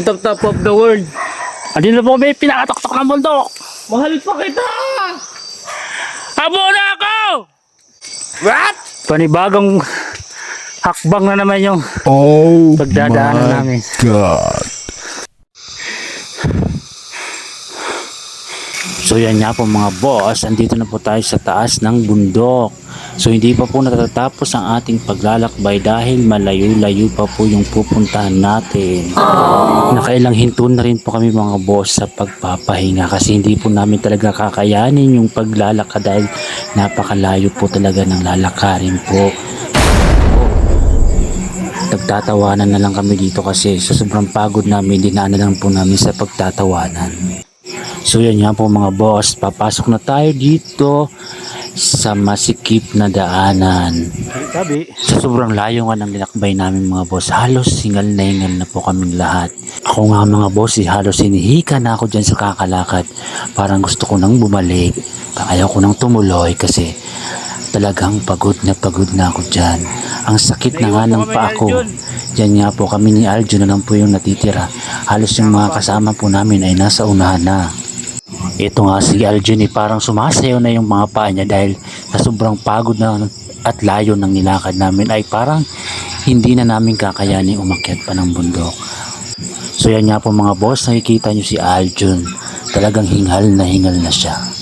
Top top of the world. Andito na po may pinakataktak ng bundok. Mahal pa kita! Abo na ako! What? Panibagong hakbang na naman yung Oh Pagdadaanan my namin. God. So yan nga po mga boss, andito na po tayo sa taas ng bundok. So hindi pa po natatapos ang ating paglalakbay dahil malayo-layo pa po yung pupuntahan natin. Nakailang hinto na rin po kami mga boss sa pagpapahinga kasi hindi po namin talaga kakayanin yung paglalakad dahil napakalayo po talaga ng lalakarin po. Nagtatawanan na lang kami dito kasi sa sobrang pagod namin, dinaan na lang po namin sa pagtatawanan. So yan nga po mga boss, papasok na tayo dito sa masikip na daanan. Sabi, sa sobrang layo nga ng nilakbay namin mga boss, halos singal na hingal na po kaming lahat. Ako nga mga boss, eh, halos hinihika na ako dyan sa kakalakad. Parang gusto ko nang bumalik. Ayaw ko nang tumuloy kasi talagang pagod na pagod na ako dyan. Ang sakit na nga ng paa ko. Diyan nga po kami ni Aljo na lang po yung natitira. Halos yung mga kasama po namin ay nasa unahan na. Ito nga si Aljun eh, parang sumasayaw na yung mga paa niya dahil sa sobrang pagod na at layo ng nilakad namin ay parang hindi na namin kakayanin umakyat pa ng bundok. So yan nga po mga boss, nakikita nyo si Aljun. Talagang hingal na hingal na siya.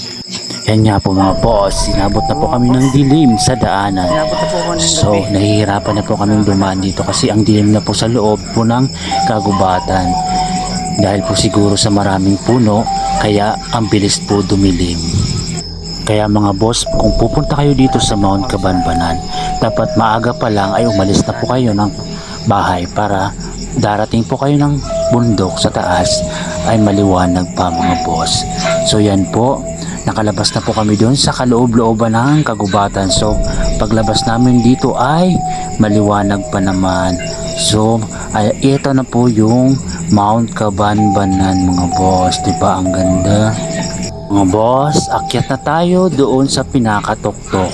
Yan nga po mga boss, sinabot na po kami ng dilim sa daanan. So, nahihirapan na po kaming dumaan dito kasi ang dilim na po sa loob po ng kagubatan. Dahil po siguro sa maraming puno, kaya ang bilis po dumilim. Kaya mga boss, kung pupunta kayo dito sa Mount Kabanbanan, dapat maaga pa lang ay umalis na po kayo ng bahay para darating po kayo ng bundok sa taas ay maliwanag pa mga boss. So yan po, nakalabas na po kami doon sa kaloob-looban ng kagubatan. So paglabas namin dito ay maliwanag pa naman. So ay ito na po yung Mount Kabanbanan mga boss. Ba ang ganda? Mga boss, akyat na tayo doon sa pinakatuktok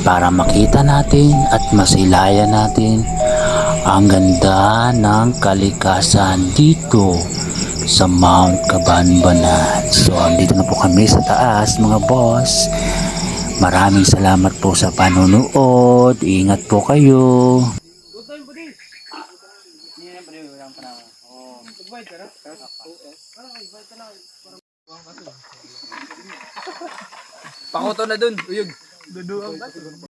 para makita natin at masilayan natin ang ganda ng kalikasan dito sa Mount Kabanbanan. So, andito na po kami sa taas mga boss. Maraming salamat po sa panonood. Ingat po kayo. Pakuto na dun. Uyog.